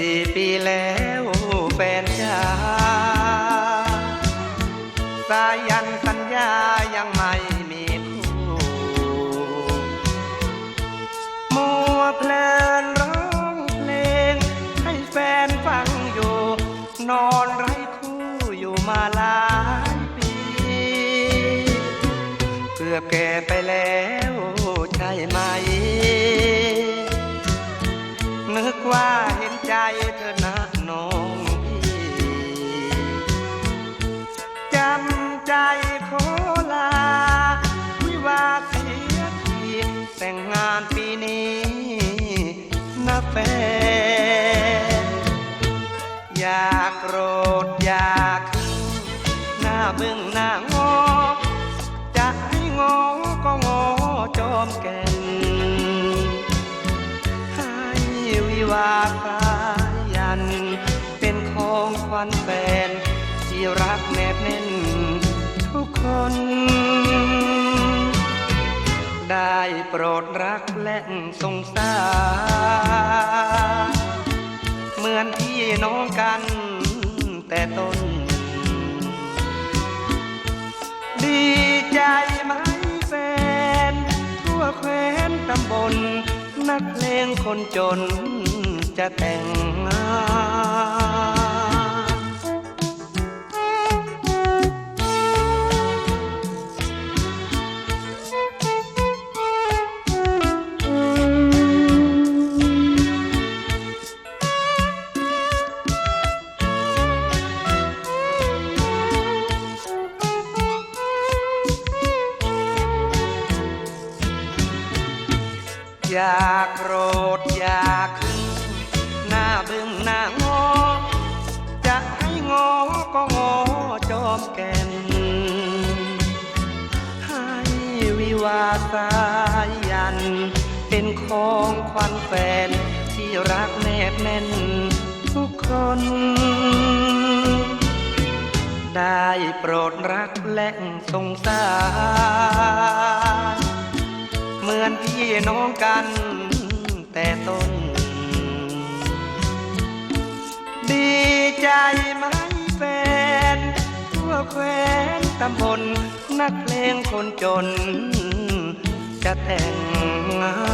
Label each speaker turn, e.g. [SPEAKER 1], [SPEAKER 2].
[SPEAKER 1] สี่ปีแล้วแฟนจ้าสายันสัญญายังไม่มีคู่มัวเพลินร้องเพลง ให้แฟนฟังอยู่ นอนไร้คู่อยู่มาหลายปี เกือแกาห์สายัน เป็นของขวัญแฟน ที่รักแนบแน่นทุกคน ได้โปรดรักและสงสารเหมือนพี่น้องกันแต่ต้น ดีใจไหมแฟน ทั่วแคว้นตำบลนักเลงคนจน จะแต่งงานอยากโกรธอยา แก่น ให้วิวาสายัน เป็นของขวัญแฟนที่รักแนบแน่นทุกคน ได้โปรดรักและสงสารเหมือนพี่น้องกันแต่ต้น ดีใจไหม ตำบลนักเพลงคนจน จะแต่งงาน